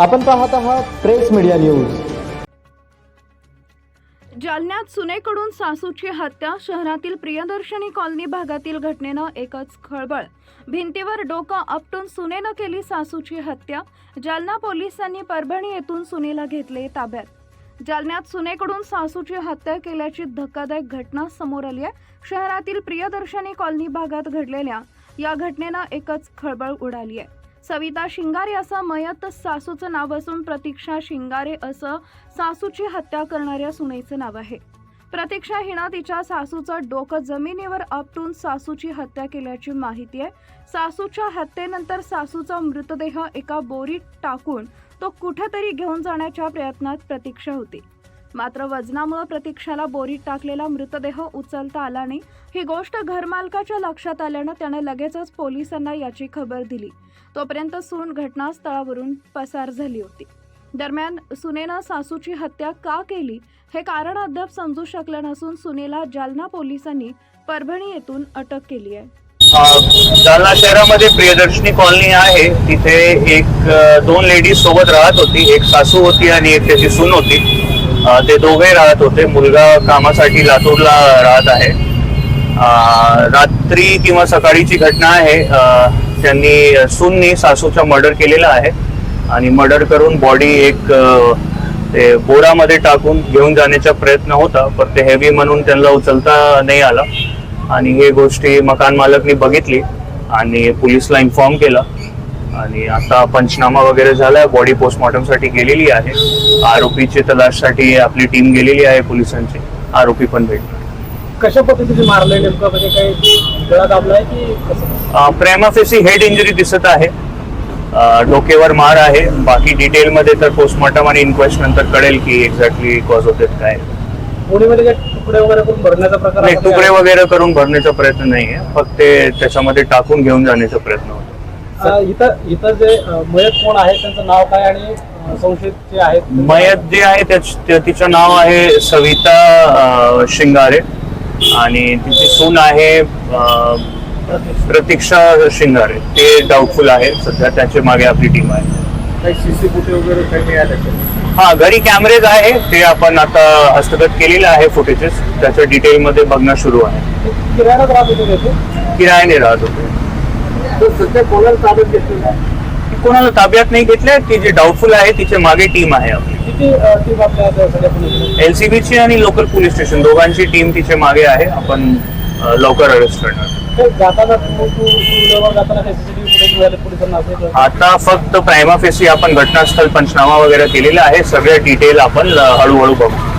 आपण पाहत आहात प्रेस मीडिया न्यूज. जालन्यात सुनेकडून सासूची हत्या शहरातील प्रियदर्शनी कॉलनी भागातील घटनेनं एकच खळबळ. भिंतीवर डोकं आपटून सुनेनं केली सासूची हत्या. जालना पोलिसांनी परभणी येथून सुनेला घेतले ताब्यात. जालन्यात सुनेकडून सासूची हत्या केल्याची धक्कादायक घटना समोर आली आहे. शहरातील प्रियदर्शनी कॉलनी भागात घडलेल्या या घटनेनं एकच खळबळ उडाली आहे. सविता शिंगारे असं मयत सासूचं नाव असून प्रतीक्षा शिंगारे असं सासूची हत्या करणाऱ्या सुनेचं नाव आहे. प्रतीक्षा हिनं तिच्या सासूचं डोकं जमिनीवर आपटून सासूची हत्या केल्याची माहिती आहे. सासूच्या हत्येनंतर सासूचा मृतदेह एका बोरीत टाकून तो कुठेतरी घेऊन जाण्याच्या प्रयत्नात प्रतीक्षा होती. मात्र वजनामुळे प्रतीक्षाला बोरीत टाकलेला मृतदेह उचलता आला नाही. ही गोष्ट घरमालकाच्या लक्षात आल्यानं त्याने लगेचच पोलिसांना याची खबर दिली. तोपर्यंत सून घटनास्थळावरून पसार झाली होती. दरम्यान सुनेनं सासूची हत्या का केली हे कारण अद्याप समजू शकलं नसून सुनेला जालना पोलिसांनी परभणी येथून अटक केली आहे. जालना शहरामध्ये प्रियदर्शनी कॉलनी आहे. तिथे एक दोन लेडीज सोबत राहत होती. एक सासू होती आणि एक त्याची सून होती. ते दोघे राहत होते. मुलगा कामासाठी लातूरला राहत आहे. रात्री किंवा सकाळीची घटना आहे. त्यांनी सूननी सासूचा मर्डर केलेला आहे आणि मर्डर करून बॉडी एक ते बोरामध्ये टाकून घेऊन जाण्याचा प्रयत्न होता पण ते हेवी म्हणून त्यांना उचलता नाही आला. आणि हे गोष्टी मकान मालकनी बघितली आणि पोलिसला इन्फॉर्म केला. आणि आता पंचनामा वगैरे झालाय बॉडी पोस्टमॉर्टमसाठी गेलेली आहे. आरोपीची तलाशसाठी आपली टीम गेलेली आहे पोलिसांची. आरोपी पण भेटला. कशा पद्धतीने मारलंय नेमकं? म्हणजे काही गळा दाबलाय की कसं? प्रेमाफेसी हेड इंजुरी दिसत आहे. डोकेवर मार आहे. बाकी डिटेल मध्ये तर पोस्टमॉर्टम आणि इन्क्वेस्ट नंतर कळेल की एक्झॅक्टली कॉज होते काय. काही तुकडे वगैरे करून भरण्याचा प्रकार नाही तुकडे? वगैरे करून भरण्याचा प्रयत्न नाहीये. फक्त ते त्याच्यामध्ये टाकून घेऊन जाण्याचा प्रयत्न होता. इथं इथं जे मयत कोण आहे त्यांचं नाव काय आणि संशयित जे आहेत मयत जे आहे तिचं नाव आहे सविता शिंगारे. आणि तिची सून आहे प्रतीक्षा शिंगारे. ते डाऊटफुल आहे. सध्या त्याच्यामागे आपली टीम आहे? हा घरी कॅमेरेज आहे. ते आपण आता हस्तगत केलेले आहे फुटेजेस त्याच्या डिटेल मध्ये बघणं सुरू आहे. किरायाने राहत होते सध्या कोणाला ताब्यात घेतलेलं आहे ती कोणाला ताब्यात नाही घेतलंय ती जे डाऊटफुल आहे तिच्यामागे टीम आहे आपली. एलसीबीची आणि लोकल पोलीस स्टेशन दोघांची टीम तिच्यामागे आहे. आपण लवकर अरेस्ट करणार? आता फक्त प्रायमा फेसी आपण घटनास्थळ पंचनामा वगैरे केलेला आहे. सगळे डिटेल आपण हळूहळू बघू.